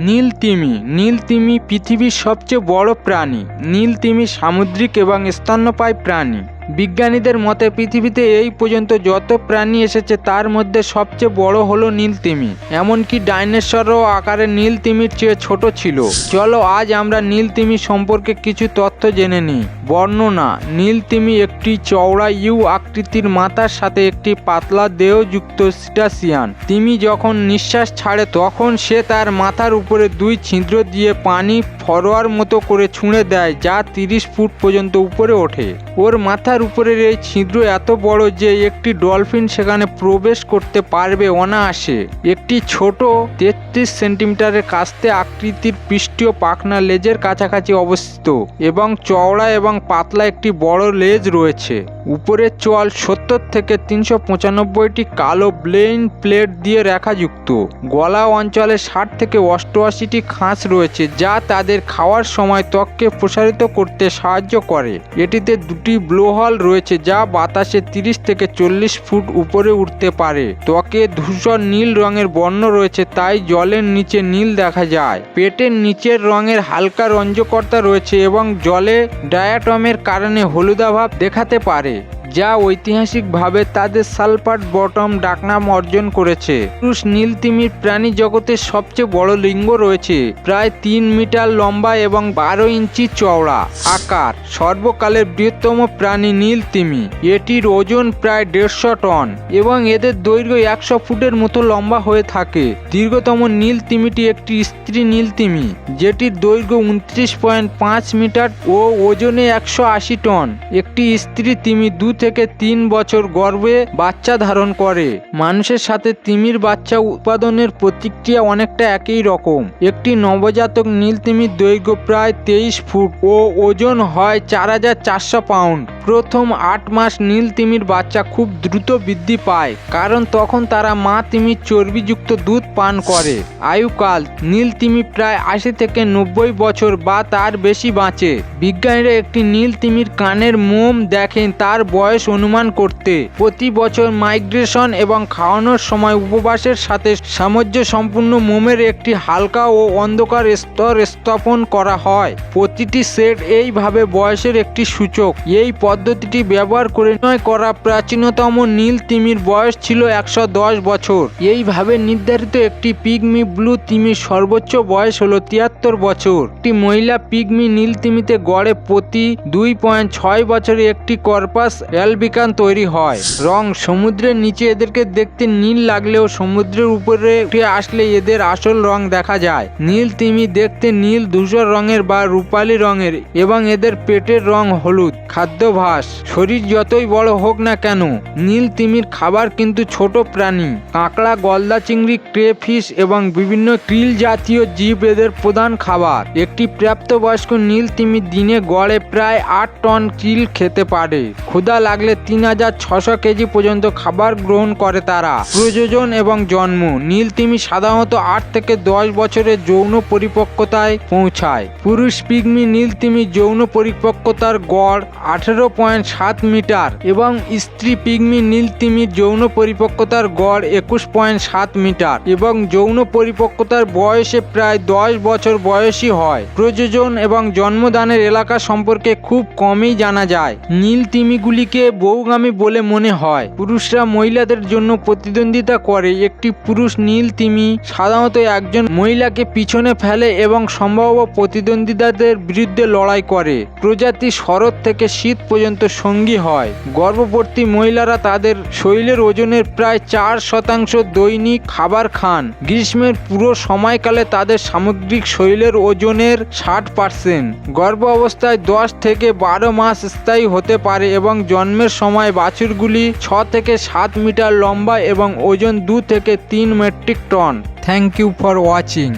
নীল তিমি নীল তিমি পৃথিবীর সবচেয়ে বড় প্রাণী। নীল তিমি সামুদ্রিক এবং স্তন্যপায়ী প্রাণী। বিজ্ঞানীদের মতে পৃথিবীতে এই পর্যন্ত যত প্রাণী এসেছে, তার মধ্যে সবচেয়ে বড় হলো নীল তিমি এমনকি ডাইনোসরও আকারে নীল তিমির চেয়ে ছোট ছিল। চলো আজ আমরা নীল তিমি সম্পর্কে কিছু তথ্য জেনে নিই। বর্ণনা নীল তিমি একটি চওড়া ইউ আকৃতির মাথার সাথে একটি পাতলা দেহযুক্ত সিটাসিয়ান। তিমি যখন নিঃশ্বাস ছাড়ে, তখন সে তার মাথার উপরে দুই ছিদ্র দিয়ে পানি ফরোয়ার মতো করে ছুঁড়ে দেয়, যা তিরিশ ফুট পর্যন্ত উপরে ওঠে। ওর মাথার উপরের এই ছিদ্র এত বড় যে একটি ডলফিন সেখানে প্রবেশ করতে পারবে অনায়াসে। একটি ছোট তেত্রিশ সেন্টিমিটারের কাস্তে আকৃতির পৃষ্ঠীয় পাখনা লেজের কাছাকাছি অবস্থিত এবং চওড়া এবং পাতলা একটি বড় লেজ রয়েছে। উপরের চোয়াল সত্তর থেকে তিনশো পঁচানব্বইটি কালো ব্লেন প্লেট দিয়ে রেখাযুক্ত। গলা অঞ্চলে ষাট থেকে অষ্টআশিটি খাঁজ রয়েছে যা তাদের খাওয়ার সময় ত্বককে প্রসারিত করতে সাহায্য করে। এটিতে দুটি ব্লোহল রয়েছে যা বাতাসে তিরিশ থেকে চল্লিশ ফুট উপরে উঠতে পারে। ত্বকে ধূসর নীল রঙের বর্ণ রয়েছে, তাই জলের নিচে নীল দেখা যায়। পেটের নিচের রঙের হালকা রঞ্জকর্তা রয়েছে এবং জলে ডায়াটমের কারণে হলুদাভাব দেখাতে পারে। যা ঐতিহাসিকভাবে তাদের সালফার বটম ডাকনাম অর্জন করেছে। পুরুষ নীল তিমির প্রাণী জগতের সবচেয়ে বড় লিঙ্গ রয়েছে। প্রায় তিন মিটার লম্বা এবং বারো ইঞ্চি চওড়া আকার। সর্বকালের বৃহত্তম প্রাণী নীল তিমি। এটির ওজন প্রায় দেড়শো টন এবং এদের দৈর্ঘ্য একশো ফুটের মতো লম্বা হয়ে থাকে। দীর্ঘতম নীল তিমিটি একটি স্ত্রী নীল তিমি, যেটির দৈর্ঘ্য উনত্রিশ পয়েন্ট পাঁচ মিটার ও ওজনে একশো আশি টন। একটি স্ত্রী তিমি দু থেকে তিন বছর গর্ভে বাচ্চা ধারণ করে। মানুষের সাথে তিমির বাচ্চা উৎপাদনের প্রতিক্রিয়া অনেকটা একই রকম। একটি নবজাতক নীল তিমির দৈর্ঘ্য প্রায় তেইশ ফুট ও ওজন হয় চার হাজার চারশো পাউন্ড। প্রথম আট মাস নীল তিমির বাচ্চা খুব দ্রুত বৃদ্ধি পায়, কারণ তখন তারা মা তিমির চর্বিযুক্ত দুধ পান করে। আয়ুকাল, নীল তিমি প্রায় আশি থেকে নব্বই বছর বা তার বেশি বাঁচে। বিজ্ঞানীরা একটি নীল তিমির কানের মোম দেখেন, তার বয়স অনুমান করতে। প্রতি বছর মাইগ্রেশন এবং খাওয়ানোর সময় উপবাসের সাথে সামঞ্জস্য সম্পূর্ণ মোমের একটি হালকা ও অন্ধকার স্তর স্থাপন করা হয়। প্রতিটি সেট এইভাবে বয়সের একটি সূচক। এই পদ্ধতিটি ব্যবহার করে নয় করা প্রাচীনতম নীল তিমির বয়স ছিল একশো দশ বছর। এইভাবে নির্ধারিত একটি পিগমি ব্লু তিমির সর্বোচ্চ বয়স হলো তিয়াত্তর বছর। একটি মহিলা পিগমি নীল তিমিতে গড়ে প্রতি দুই পয়েন্ট ছয় বছরে একটি কর্পাস অ্যালবিকান তৈরি হয়। রং সমুদ্রের নিচে এদেরকে দেখতে নীল লাগলেও সমুদ্রের উপরে উঠে আসলে এদের আসল রং দেখা যায়। নীল তিমি দেখতে নীল ধূসর রঙের বা রূপালী রঙের এবং এদের পেটের রং হলুদ। খাদ্যাভাস শরীর যতই বড় হোক না কেন, নীল তিমির খাবার কিন্তু ছোট প্রাণী। কাঁকড়া, গলদা চিংড়ি, ক্রেফিশ এবং বিভিন্ন ক্রিল জাতীয় জীব এদের প্রধান খাবার। একটি প্রাপ্তবয়স্ক নীল তিমি দিনে গড়ে প্রায় আট টন চিল খেতে পারে। ক্ষুধা লাগলে তিন হাজার ছশো কেজি পর্যন্ত খাবার গ্রহণ করে তারা। প্রযোজন এবং জন্ম। নীল তিমি সাধারণত আট থেকে দশ বছরের যৌন পরিপক্কতায় পৌঁছায়। পুরুষ পিগমি নীল তিমি যৌন পরিপক্কতার গড় আঠেরো পয়েন্ট সাত মিটার এবং স্ত্রী পিগমি নীল তিমির যৌন পরিপক্কতার গড় একুশ পয়েন্ট সাত মিটার এবং যৌন পরিপক্কতার বয়সে প্রায় দশ বছর বয়সী হয়। প্রযোজন এবং জন্মদানের এলাকা সম্পর্কে খুব কমই জানা যায়। নীল তিমিগুলিকে বৌগামী বলে মনে হয়। পুরুষরা মহিলাদের জন্য প্রতিদ্বন্দ্বিতা করে। একটি পুরুষ নীল তিমি সাধারণত একজন মহিলাকে পিছনে ফেলে এবং সম্ভাব্য প্রতিদ্বন্দ্বিতাদের বিরুদ্ধে লড়াই করে। প্রজাতি শরৎ থেকে শীত সঙ্গী হয়। গর্ভবর্তী মহিলারা তাদের শৈলের ওজনের প্রায় চার শতাংশ দৈনিক খাবার খান। গ্রীষ্মের পুরো সময়কালে তাদের সামগ্রিক শৈলের ওজনের ষাট পার্সেন্ট। গর্ভ অবস্থায় দশ থেকে বারো মাস স্থায়ী হতে পারে এবং জন্মের সময় বাছুরগুলি ছ থেকে সাত মিটার লম্বা এবং ওজন দু থেকে তিন metric ton. Thank you for watching.